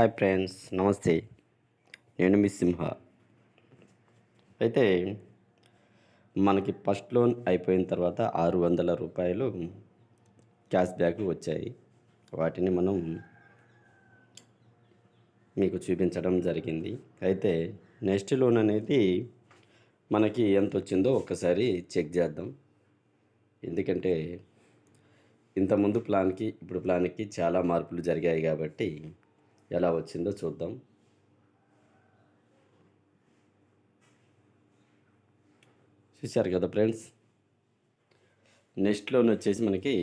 Hi friends నమస్తే. నేను మీ సింహ. అయితే మనకి ఫస్ట్ లోన్ అయిపోయిన తర్వాత ఆరు వందల రూపాయలు క్యాష్ బ్యాక్ వచ్చాయి. వాటిని మనం మీకు చూపించడం జరిగింది. అయితే నెక్స్ట్ లోన్ అనేది మనకి ఎంత వచ్చిందో ఒక్కసారి చెక్ చేద్దాం. ఎందుకంటే ఇంతకుముందు ప్లాన్కి ఇప్పుడు ప్లాన్కి చాలా మార్పులు జరిగాయి కాబట్టి ఎలా వచ్చిందో చూద్దాం. చూశారు కదా ఫ్రెండ్స్? నెక్స్ట్ లోన్ వచ్చేసి మనకి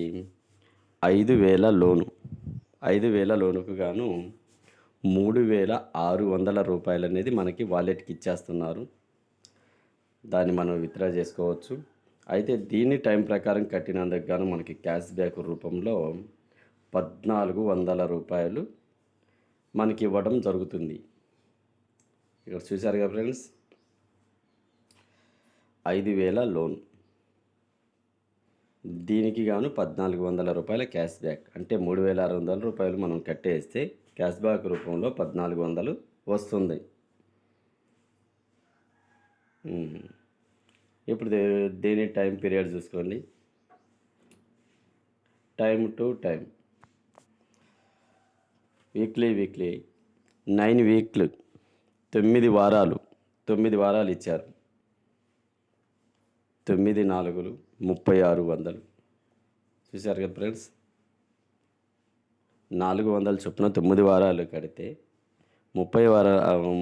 ఐదు వేల లోను. ఐదు వేల లోనుకు గాను మూడు వేల ఆరు వందల రూపాయలు అనేది మనకి వాలెట్కి ఇచ్చేస్తున్నారు. దాన్ని మనం విత్డ్రా చేసుకోవచ్చు. అయితే దీన్ని టైం ప్రకారం కట్టినందుకు గాను మనకి క్యాష్ బ్యాక్ రూపంలో పద్నాలుగు వందల రూపాయలు మనకి ఇవ్వడం జరుగుతుంది. ఇక్కడ చూశారు ఫ్రెండ్స్? ఐదు వేల లోన్. దీనికి గాను పద్నాలుగు వందల రూపాయల క్యాష్ బ్యాక్. అంటే మూడు వేల ఆరు వందల రూపాయలు మనం కట్టేస్తే క్యాష్ బ్యాక్ రూపంలో పద్నాలుగు వందలు వస్తుంది. ఇప్పుడు దేని దీని టైం పీరియడ్ చూసుకోండి? Time to time weekly weekly. Nine వీక్లు. తొమ్మిది వారాలు. తొమ్మిది వారాలు ఇచ్చారు. తొమ్మిది నాలుగులు ముప్పై ఆరు వందలు. చూశారు కదా ఫ్రెండ్స్? నాలుగు వందలు చొప్పున తొమ్మిది వారాలు కడితే ముప్పై వార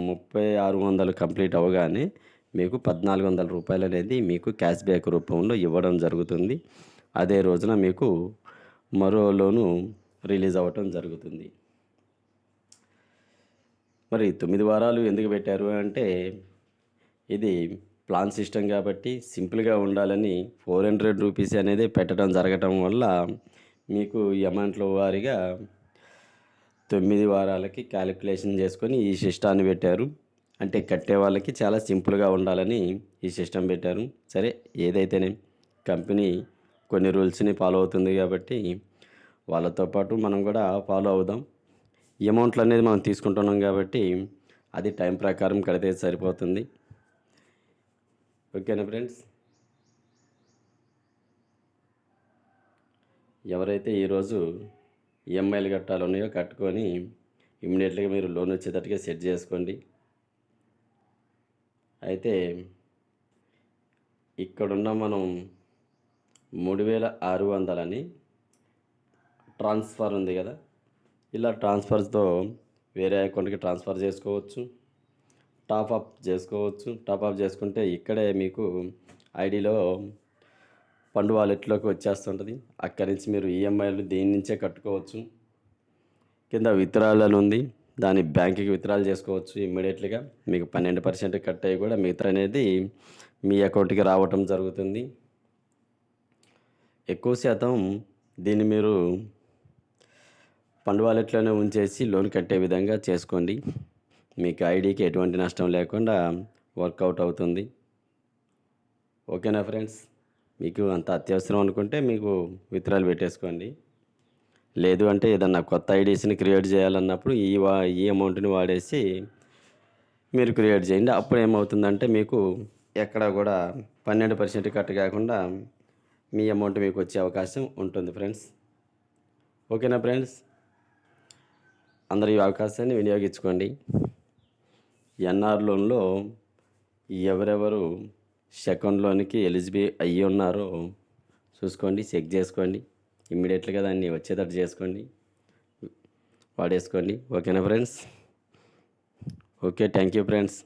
ముప్పై ఆరు వందలు కంప్లీట్ అవ్వగానే మీకు పద్నాలుగు వందల రూపాయలు అనేది మీకు క్యాష్ బ్యాక్ రూపంలో ఇవ్వడం జరుగుతుంది. అదే రోజున మీకు మరో లోను రిలీజ్ అవ్వటం జరుగుతుంది. మరి తొమ్మిది వారాలు ఎందుకు పెట్టారు అంటే ఇది ప్లాన్ సిస్టమ్ కాబట్టి సింపుల్గా ఉండాలని ఫోర్ హండ్రెడ్ రూపీస్ అనేది పెట్టడం జరగటం వల్ల మీకు ఈ అమౌంట్లో వారీగా తొమ్మిది వారాలకి క్యాలిక్యులేషన్ చేసుకొని ఈ సిస్టాన్ని పెట్టారు. అంటే కట్టే వాళ్ళకి చాలా సింపుల్గా ఉండాలని ఈ సిస్టమ్ పెట్టారు. సరే ఏదైతేనే కంపెనీ కొన్ని రూల్స్ని ఫాలో అవుతుంది కాబట్టి వాళ్ళతో పాటు మనం కూడా ఫాలో అవుదాం. అమౌంట్లు అనేది మనం తీసుకుంటున్నాం కాబట్టి అది టైం ప్రకారం కడితే సరిపోతుంది. ఓకేనా ఫ్రెండ్స్? ఎవరైతే ఈరోజు ఈఎంఐలు కట్టాలి ఉన్నాయో కట్టుకొని ఇమ్మీడియట్గా మీరు లోన్ వచ్చేటట్టుగా సెట్ చేసుకోండి. అయితే ఇక్కడున్న మనం మూడు వేల ఆరు వందలని ట్రాన్స్ఫర్ ఉంది కదా ఇలా ట్రాన్స్ఫర్స్తో వేరే అకౌంట్కి ట్రాన్స్ఫర్ చేసుకోవచ్చు. టాప్ అప్ చేసుకోవచ్చు. టాప్ అప్ చేసుకుంటే ఇక్కడే మీకు ఐడిలో పండు వాలెట్లోకి వచ్చేస్తుంటుంది. అక్కడి నుంచి మీరు ఈఎంఐలు దీని నుంచే కట్టుకోవచ్చు. కింద విత్రాలని ఉంది. దాని బ్యాంకుకి విత్రాలు చేసుకోవచ్చు ఇమ్మీడియట్లీగా. మీకు పన్నెండు పర్సెంట్ కట్ అయ్యి కూడా మిగతా అనేది మీ అకౌంట్కి రావటం జరుగుతుంది. ఎక్కువ శాతం దీన్ని మీరు ఫండ్ వాలెట్లోనే ఉంచేసి లోన్ కట్టే విధంగా చేసుకోండి. మీకు ఐడికి ఎటువంటి నష్టం లేకుండా వర్కౌట్ అవుతుంది. ఓకేనా ఫ్రెండ్స్? మీకు అంత అత్యవసరం అనుకుంటే మీకు విత్రాలు పెట్టేసుకోండి. లేదు అంటే ఏదన్నా కొత్త ఐడీస్ని క్రియేట్ చేయాలన్నప్పుడు ఈ వా ఈ అమౌంట్ని వాడేసి మీరు క్రియేట్ చేయండి. అప్పుడు ఏమవుతుందంటే మీకు ఎక్కడ కూడా పన్నెండు పర్సెంట్ కట్ కాకుండా మీ అమౌంట్ మీకు వచ్చే అవకాశం ఉంటుంది ఫ్రెండ్స్. ఓకేనా ఫ్రెండ్స్? అందరూ ఈ అవకాశాన్ని వినియోగించుకోండి. ఎన్ఆర్ లోన్లో ఎవరెవరు సెకండ్ లోన్కి ఎలిజిబుల్ అయ్యి ఉన్నారో చూసుకోండి చెక్ చేసుకోండి. ఇమ్మీడియట్గా దాన్ని వచ్చేటట్టు చేసుకోండి. వాడేసుకోండి. ఓకేనా friends? Okay thank you friends.